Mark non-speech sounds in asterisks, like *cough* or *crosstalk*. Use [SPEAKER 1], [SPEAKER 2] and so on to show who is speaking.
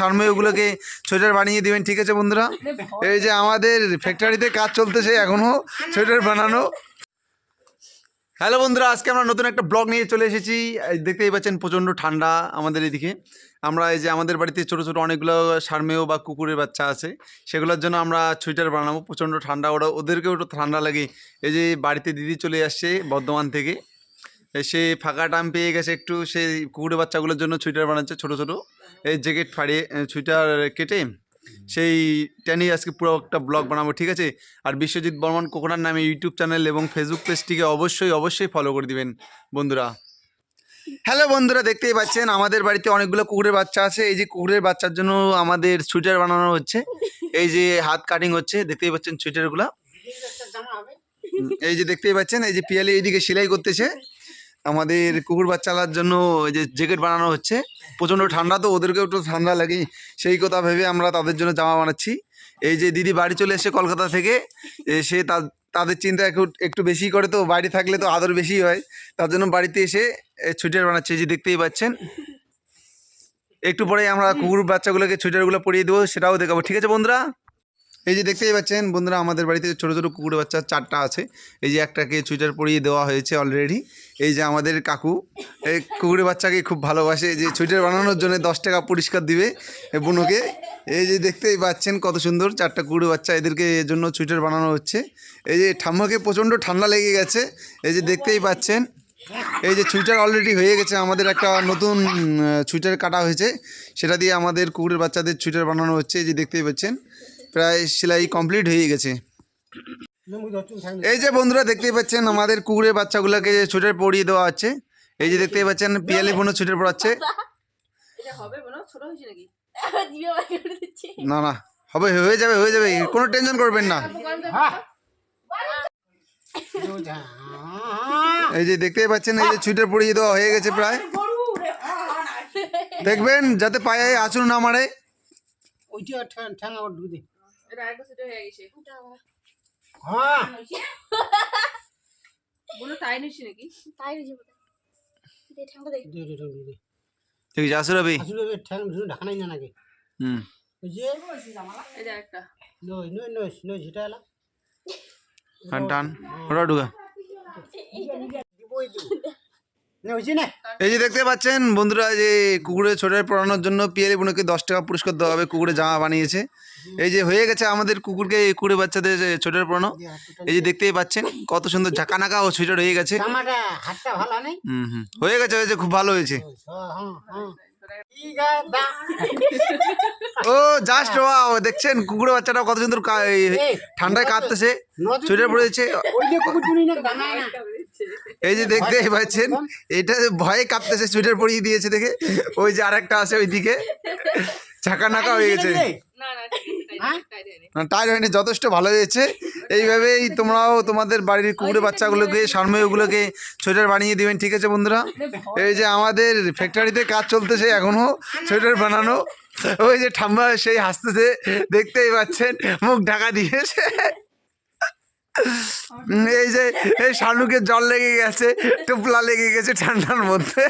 [SPEAKER 1] সামনে ওগুলোকে সোয়েটার বানিয়ে দিবেন, ঠিক আছে বন্ধুরা? এই যে আমাদের ফ্যাক্টরিতে কাজ চলতেছে এখনও সোয়েটার বানানো। হ্যালো বন্ধুরা, আজকে আমরা নতুন একটা ব্লগ নিয়ে চলে এসেছি। দেখতেই পাচ্ছেন প্রচণ্ড ঠান্ডা আমাদের এদিকে। আমরা এই যে আমাদের বাড়িতে ছোটো ছোটো অনেকগুলো সারমেয় বা কুকুরের বাচ্চা আছে, সেগুলোর জন্য আমরা সোয়েটার বানাবো। প্রচণ্ড ঠান্ডা, ওরা ওদেরকেও একটু ঠান্ডা লাগে। এই যে বাড়িতে দিদি চলে আসছে বর্ধমান থেকে। সে ফাঁকা টাইম পেয়ে গেছে একটু সেই কুকুরের বাচ্চাগুলোর জন্য সোয়েটার বানাচ্ছে ছোটো ছোটো। এই জ্যাকেট ফাড়িয়ে সোয়েটার কেটে সেই টেনে আজকে পুরো একটা ব্লগ বানাবো ঠিক আছে? আর বিশ্বজিৎ বর্মন কোকোনার নামে ইউটিউব চ্যানেল এবং ফেসবুক পেজটিকে অবশ্যই অবশ্যই ফলো করে দিবেন বন্ধুরা। হ্যালো বন্ধুরা দেখতেই পাচ্ছেন আমাদের বাড়িতে অনেকগুলো কুকুরের বাচ্চা আছে। এই যে কুকুরের বাচ্চার জন্য আমাদের সোয়েটার বানানো হচ্ছে। এই যে হাত কাটিং হচ্ছে দেখতেই পাচ্ছেন সোয়েটারগুলো হুম, এই যে দেখতেই পাচ্ছেন এই যে পিয়ালি এইদিকে সেলাই করতেছে। আমাদের *laughs* কুকুর বাচ্চালার জন্য এই যে জ্যাকেট বানানো হচ্ছে। প্রচণ্ড ঠান্ডা তো ওদেরকেও একটু ঠান্ডা লাগে সেই কথা ভেবে আমরা তাদের জন্য জামা বানাচ্ছি। এই যে দিদি বাড়ি চলে এসে কলকাতা থেকে এ, সে তা- তাদের চিন্তা একটু একটু বেশি করে তো বাড়ি থাকলে তো আদর বেশি হয়। তার জন্য বাড়িতে এসে ছুটার বানাচ্ছে যে দেখতেই পাচ্ছেন। একটু পরে আমরা *laughs* কুকুর বাচ্চাগুলোকে ছুটারগুলো পরিয়ে দেবো সেটাও দেখাবো। ঠিক আছে বন্ধুরা? এই যে দেখতেই পাচ্ছেন, বন্ধুরা, আমাদের বাড়িতে ছোটো ছোটো কুকুরের বাচ্চা চারটা আছে, এই যে একটাকে সুইটার পরিয়ে দেওয়া হয়েছে অলরেডি এই যে আমাদের কাকু, এই কুকুরের বাচ্চাকে খুব ভালোবাসে যে সুইটার বানানোর জন্য দশ টাকা পুরস্কার দিবে বুনুকে। এই যে দেখতেই পাচ্ছেন কত সুন্দর চারটা কুকুরের বাচ্চা এদেরকে এর জন্য সুইটার বানানো হচ্ছে। এই যে ঠাম্মাকে প্রচণ্ড ঠান্ডা লেগে গেছে, এই যে দেখতেই পাচ্ছেন। এই যে সুইটার অলরেডি হয়ে গেছে, আমাদের একটা নতুন সুইটার কাটা হয়েছে, সেটা দিয়ে আমাদের কুকুরের বাচ্চাদের সুইটার বানানো হচ্ছে, এই যে দেখতেই পাচ্ছেন। প্রায় সেলাই কমপ্লিট হয়ে গেছে। এই যে বন্ধুরা দেখতেই পাচ্ছেন আমাদের কুকুরের বাচ্চাগুলোকে সোয়েটার পরিয়ে দেওয়া হচ্ছে। এই যে দেখতেই পাচ্ছেন পিয়ালি সোয়েটার পরাচ্ছে
[SPEAKER 2] হয় ছোট *laughs*
[SPEAKER 3] দিচ্ছি।
[SPEAKER 1] না না হবে হয়ে যাবে হয়ে যাবে কোনো টেনশন করবেন না। এই যে দেখতেই পাচ্ছেন এই যে ছুটে পরিয়ে দেওয়া হয়ে গেছে প্রায়। দেখবেন যাতে পায়ে আঁচড় না মারে।
[SPEAKER 4] ওইটা ঠ্যাং আবার ঢুকে
[SPEAKER 2] এটা আরেকটা ছোট হয়ে গেছে
[SPEAKER 4] হ্যাঁ
[SPEAKER 2] বলো তাই নিচ্ছি নাকি
[SPEAKER 3] তাই বোধ দে ঠান্ডা দে
[SPEAKER 4] দে দে দে দে
[SPEAKER 1] ঠিক আছে আসো রবি
[SPEAKER 4] আসলে এবার ঠ্যাং ঢুকে ঢাকা নাই না নাকি
[SPEAKER 1] হুম
[SPEAKER 4] ওই যে
[SPEAKER 2] এই যে একটা
[SPEAKER 4] নই নই নই নই সেটা এলা
[SPEAKER 1] টান টান ওটা ঢুকা
[SPEAKER 4] দিবই দিব
[SPEAKER 1] এই যে দেখতে পাচ্ছেন বন্ধুরা যে কুকুরের ছোটার পড়ানোর জন্য পিয়ালি বোনকে দশ টাকা পুরস্কার দেওয়া হবে কুকুরে জামা বানিয়েছে। এই যে হয়ে গেছে আমাদের কুকুরকে এই কুকুরের বাচ্চাদের ছোটার পড়ানো। এই যে দেখতেই পাচ্ছেন কত সুন্দর ঝাঁকানাকা ও সুইটার হয়ে গেছে। হুম হুম হয়ে গেছে হয়েছে খুব ভালো হয়েছে।
[SPEAKER 4] হ্যাঁ হ্যাঁ হ্যাঁ
[SPEAKER 1] ও জাস্ট ও দেখছেন কুকুরের বাচ্চাটা কত সুন্দর ঠান্ডায় কাঁদতেছে
[SPEAKER 4] নদী
[SPEAKER 1] সোয়েটার এই যে দেখতেই পাচ্ছেন এটা ভয়ে কাঁপতেছে সোয়েটার পরিয়ে দিয়েছে দেখে। ওই যে আরেকটা আছে ওইদিকে। ঝাঁকানাকা হয়ে গেছে।
[SPEAKER 2] না না টাই
[SPEAKER 4] হ্যাঁ?
[SPEAKER 1] টাইট হয়নি। যথেষ্ট ভালো হয়েছে। এইভাবেই তোমরাও তোমাদের বাড়ির কুকুরের বাচ্চাগুলোকে সারমেয়গুলোকে সোয়েটার বানিয়ে দিবেন ঠিক আছে বন্ধুরা? এই যে আমাদের ফ্যাক্টরিতে কাজ চলতেছে এখনও সোয়েটার বানানো। ওই যে ঠাম্মা সেই হাসতেছে দেখতেই পাচ্ছেন মুখ ঢাকা দিয়েছে। এই যে এই শানুকে জল লেগে গেছে টুপলা লেগে গেছে ঠান্ডার মধ্যে।